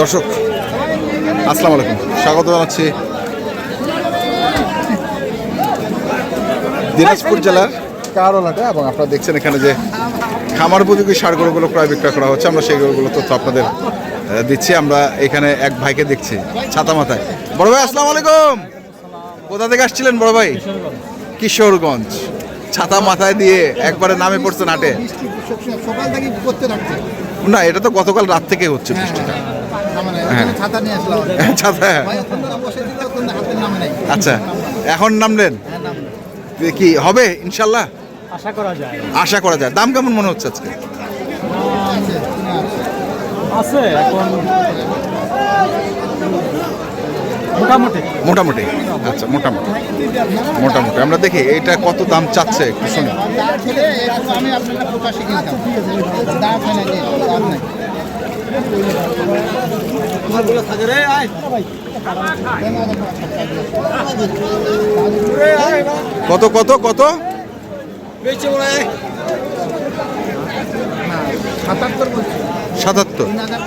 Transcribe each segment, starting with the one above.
দর্শক আসসালামু আলাইকুম। স্বাগত জানাচ্ছি দিনাজপুর জেলার কারোলাটা এবং আপনারা দেখছেন এখানে যে খামার উপযোগী সার গরুগুলো প্রায় বিক্রয় করা হচ্ছে। আমরা সেই গরুগুলো তথ্য আপনাদের দিচ্ছি। আমরা এখানে এক ভাইকে দেখছি ছাতা মাথায়। বড় ভাই আসসালামু আলাইকুম। কোথা থেকে আসছিলেন বড় ভাই? কিশোরগঞ্জ। ছাতা মাথায় দিয়ে একবারে নামে করতে রাখছে না এটা তো গতকাল রাত থেকে হচ্ছে বৃষ্টিটা। ছাতা নিয়ে আসলাম। ছাতা নামে নাই। আচ্ছা এখন নামলেন? হ্যাঁ কি হবে ইনশাল্লাহ? আশা করা যায়। আশা করা যায়। দাম কেমন মনে হচ্ছে আজকে? আছে এখন মোটামুটি। আচ্ছা মোটামুটি। মোটামুটি। আমরা দেখি এটা কত দাম চাচ্ছে একটু শুনি। দাম দাম নাই কত কত কত? সাতাত্তর সাতাত্তর? তিন হাজার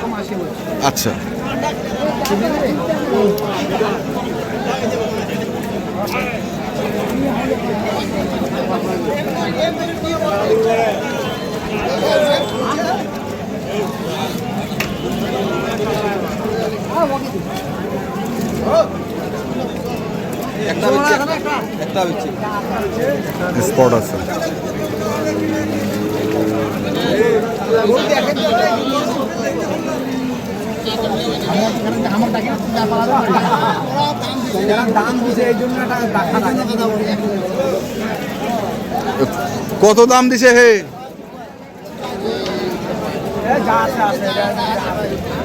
স্পট আছে আমার টাকা দাম দিছে এই জন্য কত দাম দিছে হে? আমরা এলা কি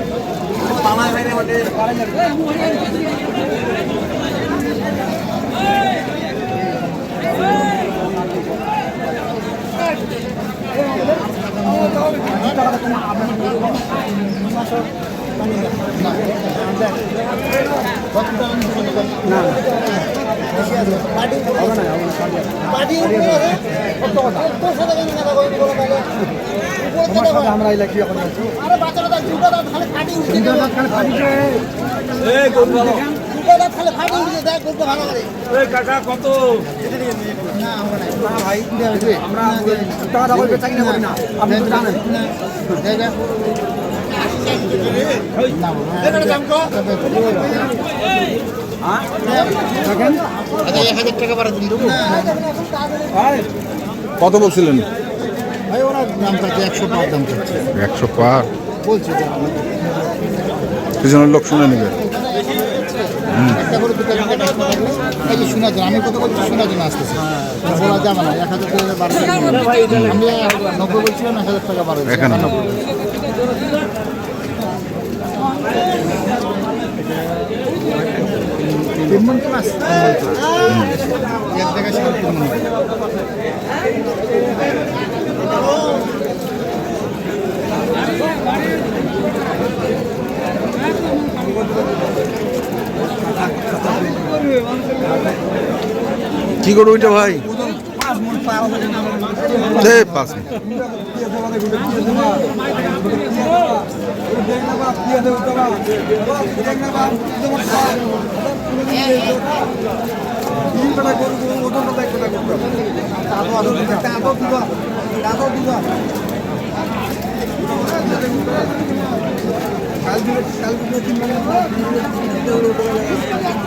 এখন কত বলছিলেন ভাই ওরা দাম চাচ্ছে একশো পাঁচ দাম চাচ্ছে। একশো পার। বলছে যে আমি পিছনের লোক শুনে নেবে। একটা করে দুটো থাকলে এই যে শোনা যায় আমি কত বলছি শোনা আসতেছে বলা যাবে না এক হাজার টাকা বারো আমি নব্বই বলছিলাম এক হাজার টাকা বারো ক্লাস? এক জায়গায় কি করব ওইটা ভাই পাঁচ মিনিট।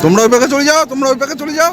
তোমরা ওই পাকে চলে যাও তোমরা ওই পাকে চলে যাও।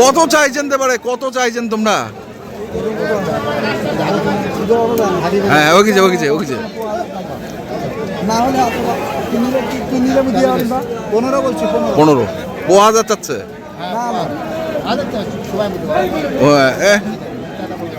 কত চাইছেন পারে? কত চাইছেন তোমরা? হ্যাঁ ওকে যে ওকে যে ওকে যে না হলে পনেরো বলছি পনেরো। পনেরো। ও হাজার চাচ্ছে? হ্যাঁ হাজার তো আছে, সবাই বলতে পারে। ও এ এটা পনেরো।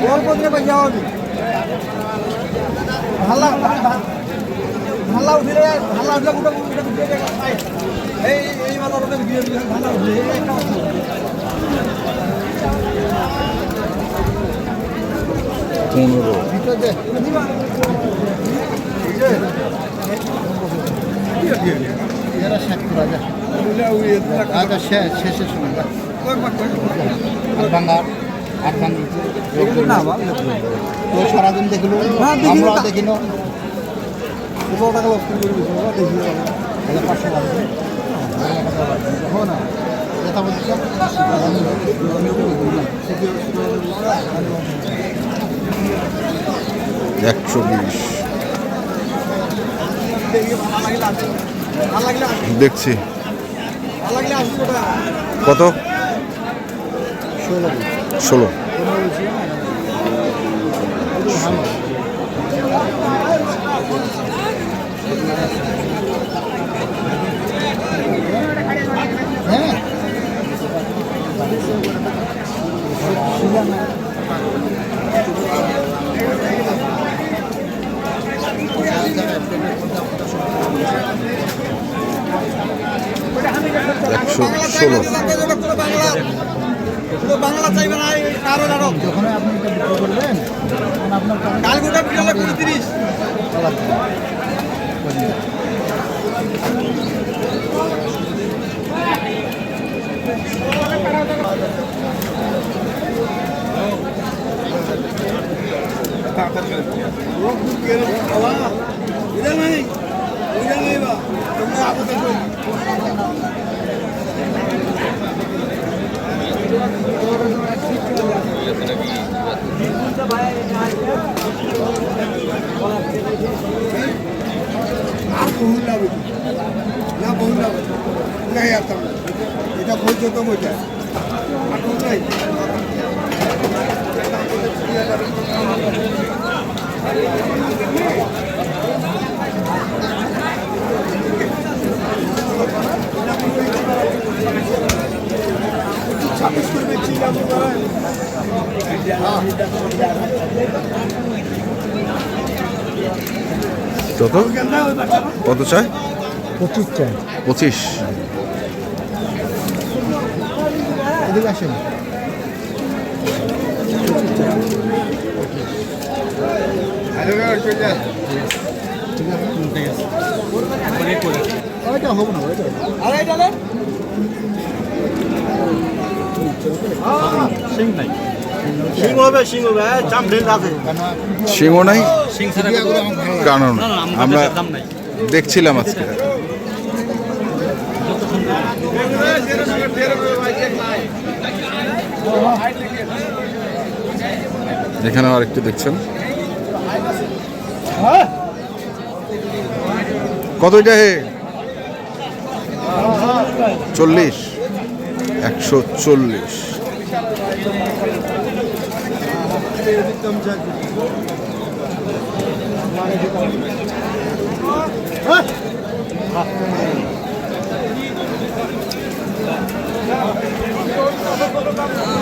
ঠিক আছে। দিলে হবে একটা- ভাল্লা উঠিলে ভাল্লা উঠলে গোটা খাই। এই এই মাথার ওদের দিয়ে দিলে ভাল্লা উঠলে এই একটা অসুখ। পনেরো ভিতর দে। এরা ষাট করা যায়। আচ্ছা, শেষ- শেষের সময় যা। তো সারাদিন দেখল আমরা দেখিনো। দুশো টাকা লস করে দিবি, দেখি বাবা। তাহলে পাঁচশো লাগবে হো না কথা বলছি একশো বিশ। দেখছি। কত? ষোলো। হ্যাঁ একশো ষোলো শুধু বাংলা চাইবে না কারও আরও যখন আপনি এটা বিক্রি করবেন? তখন আপনার কুড়ি তিরিশ ইধার নাই বা তোমরা আপত্তি আর না বহু লাভ নাই আসতাম এটা পর্যন্ত বইটা আর বহু নাই বেচছি লাভ কত? কত চাই? পঁচিশ চাই। পঁচিশ। এদিকে আসেন। ওইটা হবে না আছে। সিংহ নাই? আমার কারণ দেখছিলাম আজকে। এখানে আর একটু দেখছেন। কত এটা হে? চল্লিশ। একশো চল্লিশ।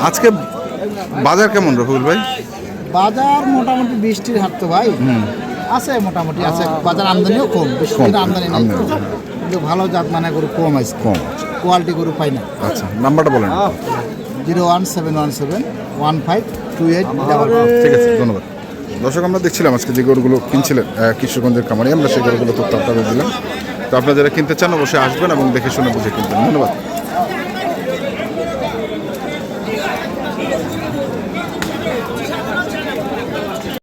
আজকে বাজার কেমন রফিকুল ভাই? বাজার মোটামুটি বৃষ্টির হাট তো ভাই। আছে মোটামুটি আছে। বাজার আমদানিও কম বৃষ্টির কম, আমদানি নেই। ভালো জাত মানে গরু কম আছে কম। কোয়ালিটি গরু পাই না। আচ্ছা নাম্বারটা বলেন। Zero one seven one seven one five two eight double ঠিক আছে ধন্যবাদ। দর্শক আমরা দেখছিলাম আজকে যে গরুগুলো কিনছিলেন কিশোরগঞ্জের খামারি আমরা সেই গরুগুলো তথ্য আপনাদের দিলাম। তো আপনারা যারা কিনতে চান অবশ্যই আসবেন এবং দেখে শুনে বুঝে কিনবেন। ধন্যবাদ।